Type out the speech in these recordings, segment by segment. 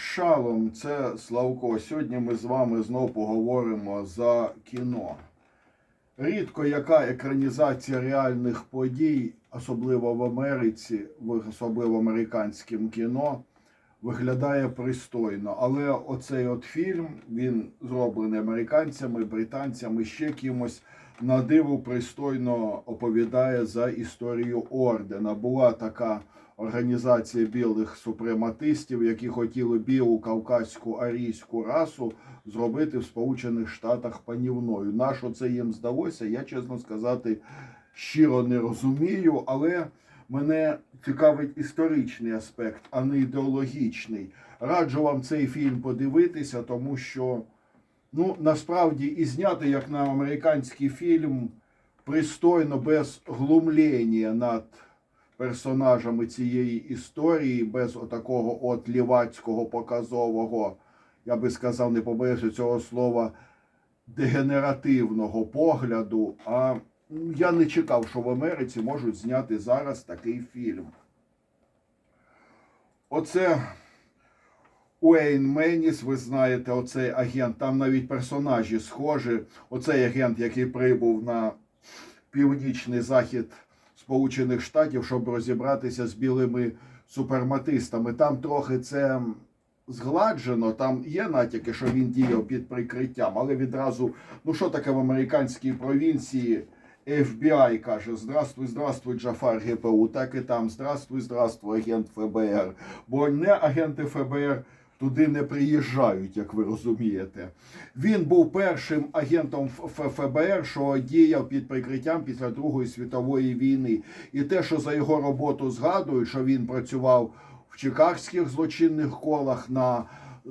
Шалом, це Славко. Сьогодні ми з вами знов поговоримо за кіно. Рідко яка екранізація реальних подій, особливо в Америці, в- особливо американським кіно, виглядає пристойно. Але оцей от фільм він зроблений американцями, британцями, ще кимось. На диво пристойно оповідає за історію ордена. Була така організація білих супрематистів, які хотіли білу кавказьку арійську расу зробити в Сполучених Штатах панівною. На що це їм здалося, я чесно сказати щиро не розумію, але мене цікавить історичний аспект, а не ідеологічний. Раджу вам цей фільм подивитися, тому що ну насправді і зняти як на американський фільм пристойно без глумління над персонажами цієї історії, без отакого от лівацького показового, я би сказав, не побоюся цього слова, дегенеративного погляду. А я не чекав, що в Америці можуть зняти зараз такий фільм. Оце Уейн Меніс, ви знаєте, оцей агент, там навіть персонажі схожі. Оцей агент, який прибув на північний захід Сполучених Штатів, щоб розібратися з білими суперматистами. Там трохи це згладжено, там є натяки, що він діяв під прикриттям, але відразу, ну що таке в американській провінції? FBI каже: Здравствуй, здравствуй, Джафар ГПУ. Так і там Здравствуй, здравствуй, агент ФБР. Бо не агенти ФБР туди не приїжджають, як ви розумієте. Він був першим агентом ФБР, що діяв під прикриттям після Другої світової війни. І те, що за його роботу згадують, що він працював в чикагських злочинних колах на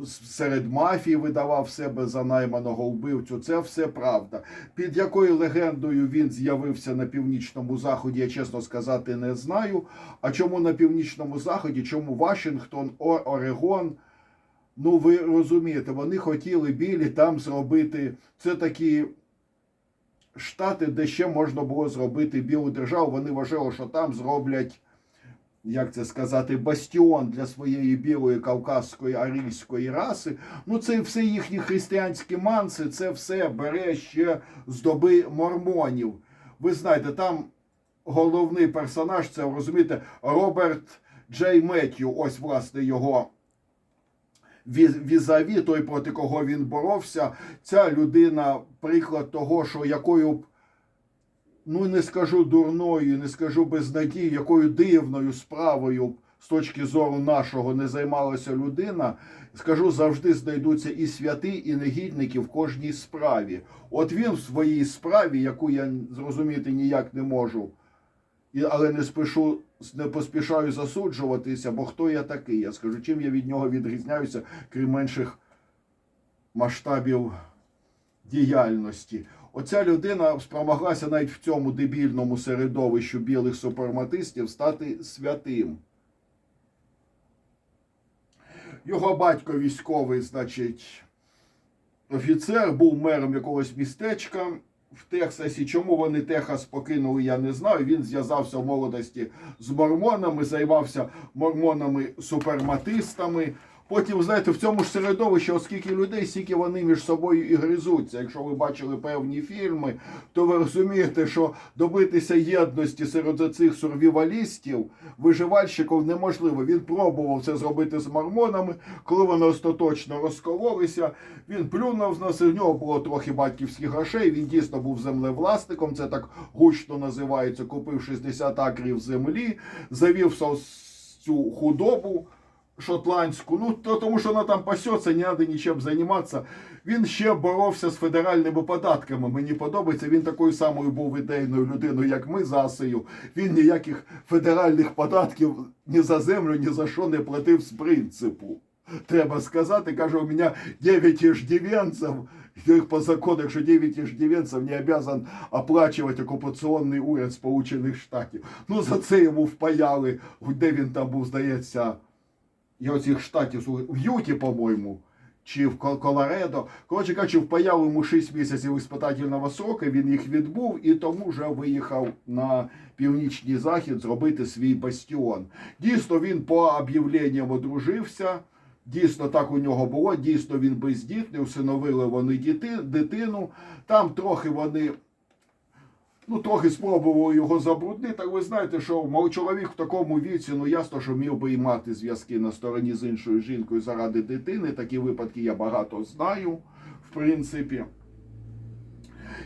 серед мафії видавав себе за найманого вбивцю. Це все правда. Під якою легендою він з'явився на північному заході, я чесно сказати не знаю. А чому на північному заході? Чому Вашингтон, Орегон? Ну, ви розумієте, вони хотіли білі там зробити це такі штати, де ще можна було зробити білу державу. Вони вважали, що там зроблять, як це сказати, бастіон для своєї білої кавказської арійської раси. Ну, це все їхні християнські манси, це все бере ще з доби мормонів. Ви знаєте, там головний персонаж, це розумієте, Роберт Джей Меттью, ось власне його візаві, той проти кого він боровся, ця людина приклад того, що якою б, ну не скажу дурною, не скажу безнадією, якою дивною справою б з точки зору нашого не займалася людина, скажу, завжди знайдуться і святи, і негідники в кожній справі. От він в своїй справі, яку я зрозуміти ніяк не можу, але не спішу, не поспішаю засуджуватися, бо хто я такий? Я скажу, чим я від нього відрізняюся, крім менших масштабів діяльності. Оця людина спромоглася навіть в цьому дебільному середовищу білих суперматистів стати святим. Його батько військовий, значить, офіцер, був мером якогось містечка в Техасі. Чому вони Техас покинули, я не знаю. Він зв'язався в молодості з мормонами, займався мормонами-суперматистами. Потім, знаєте, в цьому ж середовищі, оскільки людей, стільки вони між собою і гризуться. Якщо ви бачили певні фільми, то ви розумієте, що добитися єдності серед цих сурвівалістів, виживальщиків неможливо. Він пробував це зробити з мормонами. Коли вони остаточно розкололися, він плюнув з нас. і В нього було трохи батьківських грошей. Він дійсно був землевласником. Це так гучно називається. Купив 60 акрів землі, завів цю худобу шотландську, ну то тому, що вона там пасеться, не треба нічим займатися. Він ще боровся з федеральними податками. Мені подобається. Він такою самою був ідейною людиною, як ми з Асею. Він ніяких федеральних податків ні за землю, ні за що не платив з принципу. Треба сказати, каже, у мене 9 иждивенцев, по закону, якщо 9 иждивенцев не обязан оплачувати окупаційний уряд Сполучених Штатів. Ну за це йому впаяли, де він там був, здається, я оцих штатів в Юті, по-моєму, чи в Колоредо. Коротше кажучи, впаяли йому 6 місяців іспитательного сроку, він їх відбув і тому вже виїхав на північний захід зробити свій бастіон. Дійсно, він по об'явленням одружився. Дійсно, так у нього було. Дійсно, він бездітний, усиновили вони діти, дитину. Там трохи вони. Ну, трохи спробували його забруднити. Так ви знаєте, що чоловік в такому віці, ну ясно, що міг би і мати зв'язки на стороні з іншою жінкою заради дитини. Такі випадки я багато знаю, в принципі.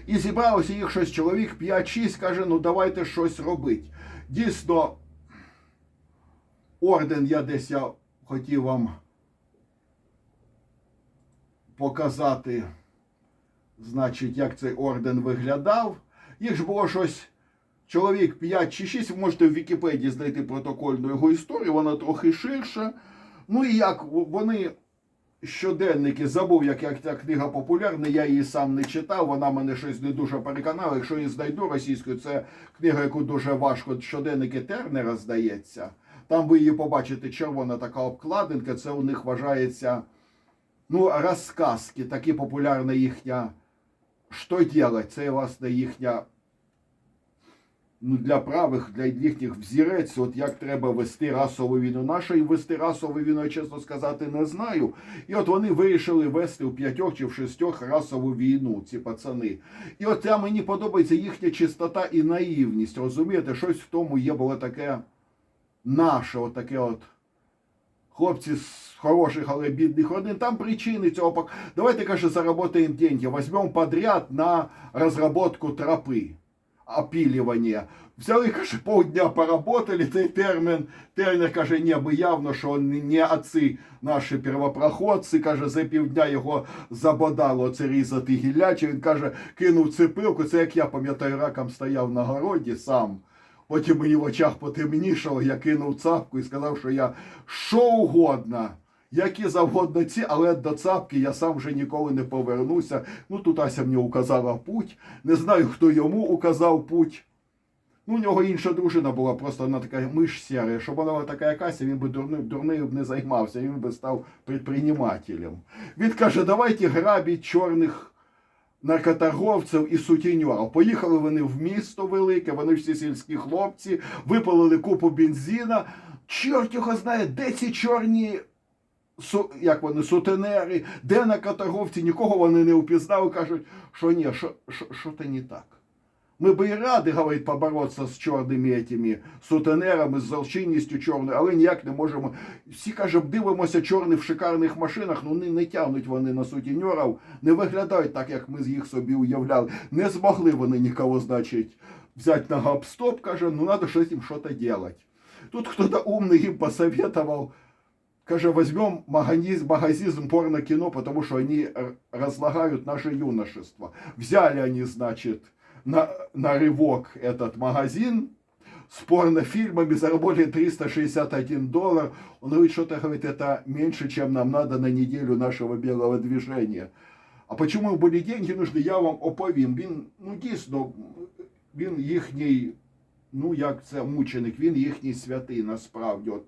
І зібралося їх щось чоловік 5-6, каже, ну давайте щось робити. Дійсно, орден я десь я хотів вам показати, значить, як цей орден виглядав. Їх ж було щось чоловік 5 чи 6, ви можете в Вікіпедії знайти протокольну його історію, вона трохи ширша. Ну і як вони щоденники забув, як, як ця книга популярна, я її сам не читав, вона мене щось не дуже переконала. Якщо її знайду російською, це книга, яку дуже важко щоденники Тернера здається. Там ви її побачите, червона така обкладинка, це у них вважається ну, розказки, такі популярна їхня. Що делать? Це власне їхня ну, для правих, для їхніх взірець, от як треба вести расову війну. Нашої вести расову війну, я чесно сказати, не знаю. І от вони вирішили вести у п'ятьох чи в шістьох расову війну, ці пацани. І от я мені подобається їхня чистота і наївність. Розумієте, щось в тому є було таке наше, от от. Хлопці з хороших, але бідних родин. Там причини цього. пок- Давайте, каже, заработаем деньги. Возьмем подряд на разработку тропы. Опілювання. Взяли, каже, полдня поработали, цей термін, термін, каже, ні, бо явно, що не отці наші первопроходці, каже, за півдня його забодало це різати гілляче. Він каже, кинув цепилку, це як я пам'ятаю, раком стояв на городі сам. Потім мені в очах потемнішало, я кинув цапку і сказав, що я що угодно, які завгодно ці, але до цапки я сам вже ніколи не повернуся. Ну тут Ася мені указала путь. Не знаю, хто йому указав путь. Ну, у нього інша дружина була, просто вона така миш сяра. Щоб вона була така якась, він би дурною, дурнею б не займався, він би став предпринимателем. Він каже, давайте грабіть чорних наркоторговців і сутіньорів. Поїхали вони в місто велике, вони всі сільські хлопці, випалили купу бензина. Чорт його знає, де ці чорні су, як вони, сутенери, де на наркоторговці, нікого вони не впізнали, кажуть, що ні, що, то не так. Ми би і раді, говорить, поборотися з чорними этими сутенерами, з злочинністю чорною, але ніяк не можемо. Всі, каже, дивимося чорних в шикарних машинах, ну не, не тягнуть вони на сутенерів, не виглядають так, як ми їх собі уявляли. Не змогли вони нікого, значить, взяти на гоп-стоп, каже, ну треба щось їм щось робити. Тут хто-то умний їм посоветував, Каже, возьмем магазин, магазин порно-кино, потому что они р- разлагают наше юношество. Взяли они, значит, на, на рывок этот магазин с порнофильмами, заработали 361 доллар. Он говорит, что-то, говорит, это меньше, чем нам надо на неделю нашего белого движения. А почему були деньги нужны, я вам оповім. Він, ну дійсно, він їхній, ну як це мученик, він їхній святий насправді. От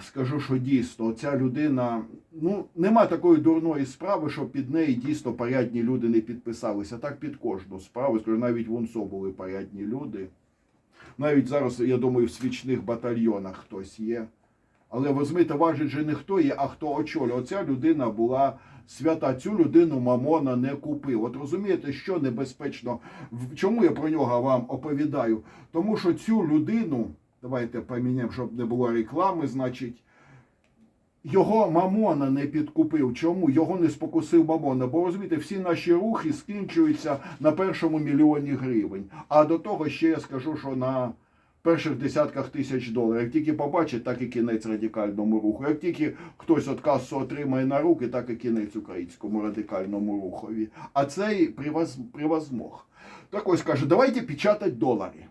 скажу, що дійсно ця людина, ну нема такої дурної справи, що під неї дійсно порядні люди не підписалися. Так під кожну справу. Скажу, навіть в УНСО були порядні люди. Навіть зараз, я думаю, в свічних батальйонах хтось є. Але візьмите, важить же не хто є, а хто очолює. Оця людина була свята. Цю людину Мамона не купив. От розумієте, що небезпечно? Чому я про нього вам оповідаю? Тому що цю людину, давайте поміняємо, щоб не було реклами, значить. Його Мамона не підкупив. Чому? Його не спокусив Мамона. Бо розумієте, всі наші рухи скінчуються на першому мільйоні гривень. А до того ще я скажу, що на перших десятках тисяч доларів. Як тільки побачить, так і кінець радикальному руху. Як тільки хтось от касу отримає на руки, так і кінець українському радикальному рухові. А цей привоз, привозмог. Так ось каже, давайте печатать доллары.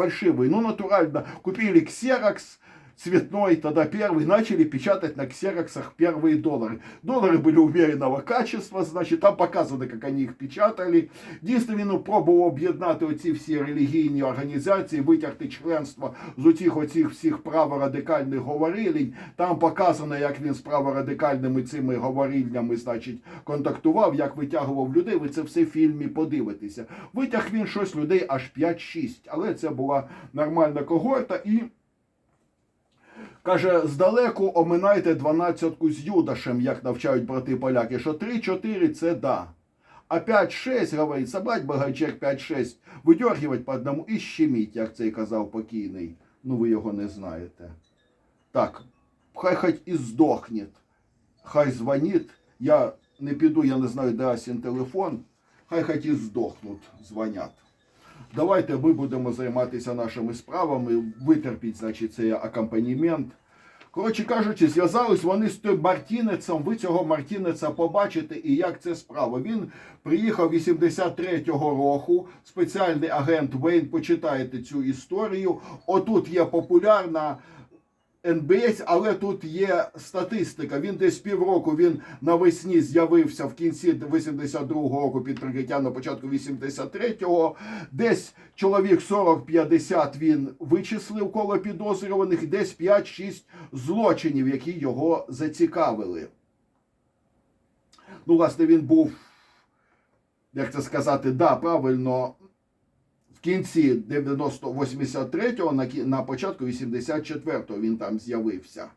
Фальшивые. Ну, натурально. Купили ксерокс цветной, тогда первый, начали печатать на ксероксах первые доллары. Доллары были умеренного качества, значит, там показано, как они їх печатали. Дійсно, він пробував об'єднати оці всі релігійні організації, витягти членство з оцих оцих всіх праворадикальних говорилень. Там показано, як він з праворадикальними цими говорильнями, значить, контактував, як витягував людей. Ви це все в фільмі подивитеся. Витяг він щось людей аж 5-6, але це була нормальна когорта і. Каже, здалеку оминайте дванадцятку з Юдашем, як навчають брати поляки, що 3-4 це да. А 5-6, говорить, собрать багачек 5-6, видергивать по одному і щеміть, як цей казав покійний. Ну ви його не знаєте. Так, хай хоч і здохне. Хай дзвонить. Я не піду, я не знаю, де Асін телефон. Хай хоч і здохнуть, дзвонять. Давайте ми будемо займатися нашими справами, витерпіть, значить, цей акомпанімент. Коротше кажучи, зв'язались вони з тим Мартінецем. Ви цього Мартінеца побачите і як це справа. Він приїхав 83-го року. Спеціальний агент Вейн. Почитаєте цю історію. Отут є популярна. НБС, але тут є статистика. Він десь півроку він навесні з'явився в кінці 82-го року під прикриттям на початку 83-го. Десь чоловік 40-50 він вичислив коло підозрюваних, десь 5-6 злочинів, які його зацікавили. Ну, власне, він був, як це сказати, да, правильно. В кінці 90 83-го, на, на початку 84-го він там з'явився.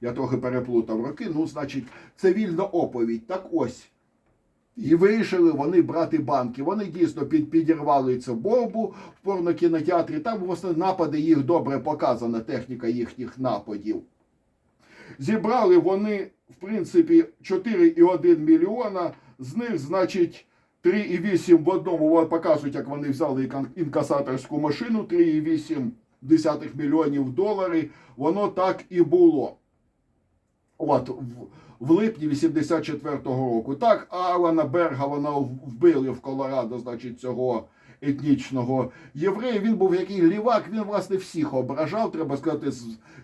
Я трохи переплутав роки. Ну, значить, це вільна оповідь. Так ось. І вирішили вони брати банки. Вони дійсно під, підірвали цю бомбу в порнокінотеатрі. Там власне напади їх добре показана, техніка їхніх нападів. Зібрали вони, в принципі, 4,1 мільйона. З них, значить, 3,8 в одному показують, як вони взяли інкасаторську машину, 3,8 десятих мільйонів доларів. Воно так і було. От, в, в липні 84-го року. Так, Алана Берга вона вбили в Колорадо, значить, цього етнічного єврея. Він був який лівак, він, власне, всіх ображав. Треба сказати,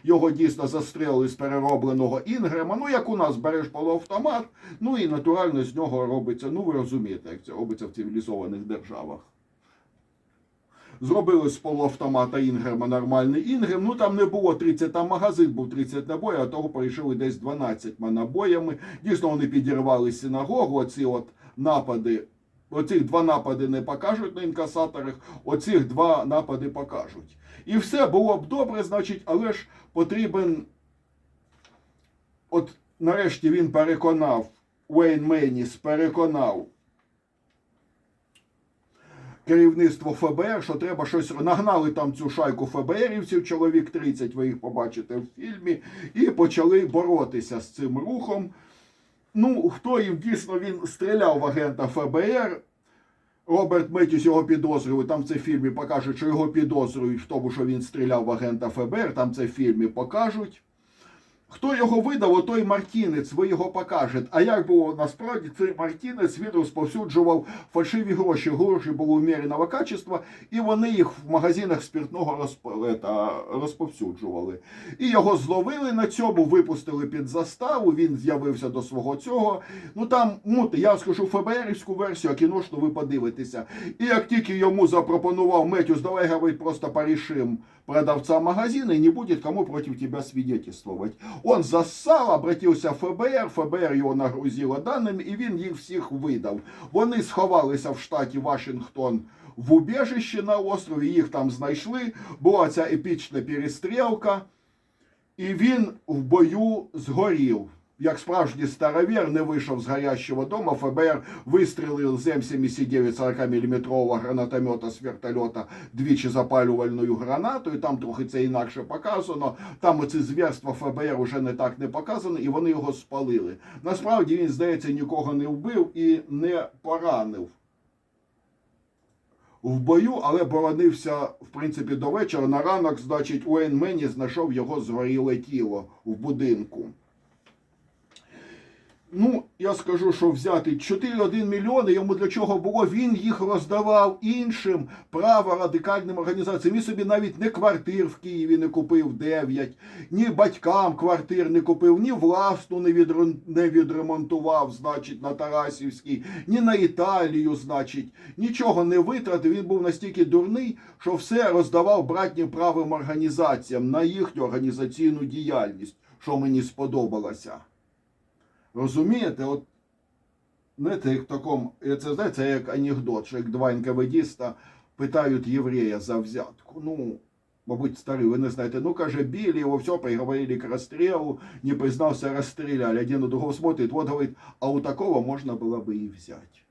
його дійсно застрелили з переробленого Інгрема. Ну, як у нас береш полуавтомат, ну і натурально з нього робиться. Ну, ви розумієте, як це робиться в цивілізованих державах. Зробили з полуавтомата Інгрема нормальний Інгрем. Ну там не було 30, там магазин був 30 набоїв, а того прийшли десь 12 набоями. Дійсно, вони підірвали синагогу. Оці от напади. Оцих два напади не покажуть на інкасаторах, оцих два напади покажуть. І все було б добре, значить, але ж потрібен. От нарешті він переконав, Уейн Мейніс переконав керівництво ФБР, що треба щось нагнали там цю шайку ФБРівців, чоловік 30, ви їх побачите в фільмі, і почали боротися з цим рухом. Ну, хто їм дійсно він стріляв в агента ФБР. Роберт Меттюс його підозрює. Там в цей фільмі покажуть, що його підозрюють в тому, що він стріляв в агента ФБР. Там це в фільмі покажуть. Хто його видав, той Мартінець, ви його покажете. А як було насправді цей Мартінець він розповсюджував фальшиві гроші. Гроші були умірного качества, і вони їх в магазинах спиртного розп... розповсюджували. І його зловили на цьому, випустили під заставу. Він з'явився до свого цього. Ну там, ну я скажу ФБРівську версію, а кіношну ви подивитеся. І як тільки йому запропонував Меттюс, давай говорить, просто порішим продавца магазина и не будет кому против тебя свидетельствовать. Он зассал, обратився в ФБР, ФБР його нагрузило даними, і він їх всіх видав. Вони сховалися в штаті Вашингтон в убежище на острові, їх там знайшли. Була ця епічна перестрілка, і він в бою згорів. Як справжній старовір не вийшов з горящого дома, ФБР вистрілив з М79 40-мм гранатомета з вертольота двічі запалювальною гранатою. Там трохи це інакше показано. Там оці звірства ФБР уже не так не показано, і вони його спалили. Насправді він, здається, нікого не вбив і не поранив. В бою, але боронився, в принципі, до вечора. На ранок, значить, Уейн Мені знайшов його згоріле тіло в будинку. Ну, я скажу, що взяти 4,1 мільйони, йому для чого було, він їх роздавав іншим праворадикальним організаціям. Він собі навіть не квартир в Києві не купив 9, ні батькам квартир не купив, ні власну не, відрон- не відремонтував, значить, на Тарасівській, ні на Італію, значить, нічого не витратив. Він був настільки дурний, що все роздавав братнім правим організаціям на їхню організаційну діяльність, що мені сподобалося. Розумієте, от знаєте, як в такому, це знаєте, як анекдот, що як два НКВДіста питають єврея за взятку. Ну, Мабуть, старий, ви не знаєте. Ну, каже, били його, все, приговорили к расстрелу, не признався, розстріляли. Один у другого смотрит, вот, говорит, а у такого можна було би і взяти.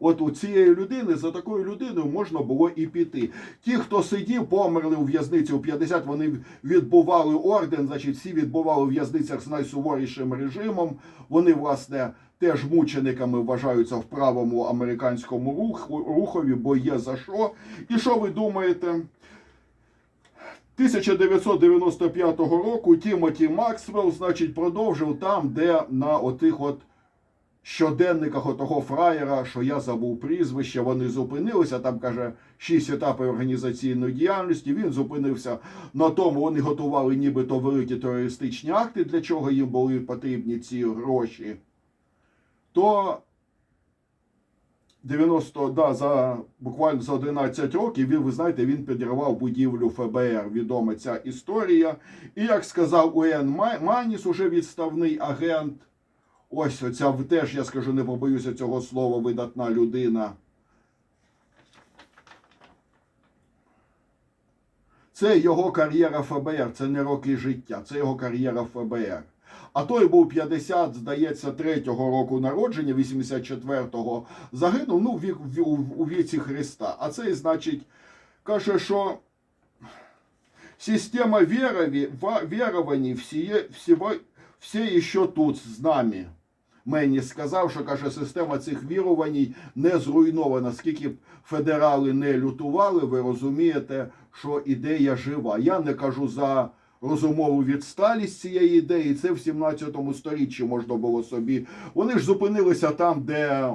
От у цієї людини, за такою людиною можна було і піти. Ті, хто сидів, померли у в'язниці у 50, вони відбували орден, значить, всі відбували у в'язницях з найсуворішим режимом. Вони, власне, теж мучениками вважаються в правому американському руху, рухові, бо є за що. І що ви думаєте? 1995 року Тімоті Максвелл, значить, продовжив там, де на отих от щоденниках отого фраєра, що я забув прізвище, вони зупинилися. Там каже шість етапів організаційної діяльності. Він зупинився на тому, вони готували нібито великі терористичні акти, для чого їм були потрібні ці гроші. То 90, да, за буквально за 11 років він, ви знаєте, він підірвав будівлю ФБР. Відома ця історія. І як сказав Уен Маніс, уже відставний агент. Ось оця теж, я скажу, не побоюся цього слова, видатна людина. Це його кар'єра ФБР, це не роки життя, це його кар'єра ФБР. А той був 50, здається, третього року народження, 84-го загинув ну, вік- у, віці Христа. А цей, значить, каже, що система верований всіє, всього, все ще тут з нами. Мені сказав, що каже, система цих вірувань не зруйнована. Скільки б федерали не лютували, ви розумієте, що ідея жива. Я не кажу за розумову відсталість цієї ідеї. Це в 17 сторіччі можна було собі. Вони ж зупинилися там, де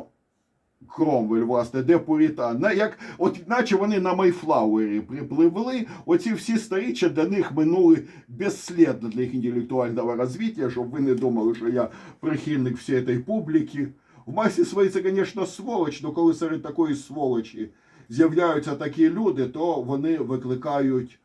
Кромвель, власне, де Пурітан. На, як, от, наче вони на Майфлауері припливли, оці всі сторіччя для них минули безслідно для їх інтелектуального розвиття, щоб ви не думали, що я прихильник всієї цієї публіки. В масі своїй це, звісно, сволоч, але коли серед такої сволочі з'являються такі люди, то вони викликають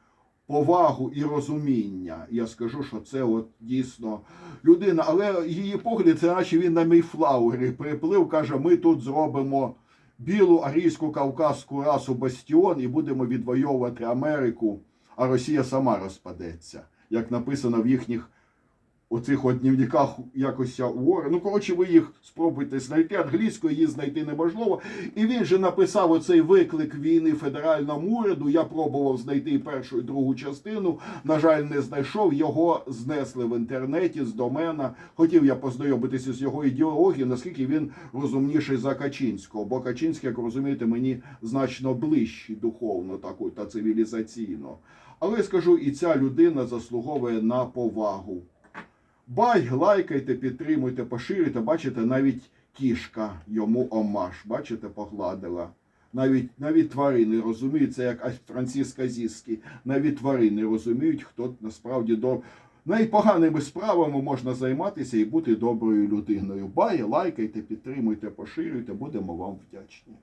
повагу і розуміння. Я скажу, що це от дійсно людина, але її погляд, це наче він на Мейфлауері приплив, каже, ми тут зробимо білу арійську кавказську расу бастіон і будемо відвоювати Америку, а Росія сама розпадеться, як написано в їхніх оцих от дневниках якось Уоррен. Ну, коротше, ви їх спробуйте знайти. Англійською її знайти неможливо. І він же написав оцей виклик війни федеральному уряду. Я пробував знайти першу і другу частину. На жаль, не знайшов. Його знесли в інтернеті з домена. Хотів я познайомитися з його ідеологією, наскільки він розумніший за Качинського. Бо Качинський, як розумієте, мені значно ближчий духовно таку та цивілізаційно. Але я скажу, і ця людина заслуговує на повагу. Бай, лайкайте, підтримуйте, поширюйте. Бачите, навіть кішка йому омаш. Бачите, погладила. Навіть, навіть тварини розуміють, це як Франциск Азіський. Навіть тварини розуміють, хто насправді до. Навіть поганими справами можна займатися і бути доброю людиною. Бай, лайкайте, підтримуйте, поширюйте, будемо вам вдячні.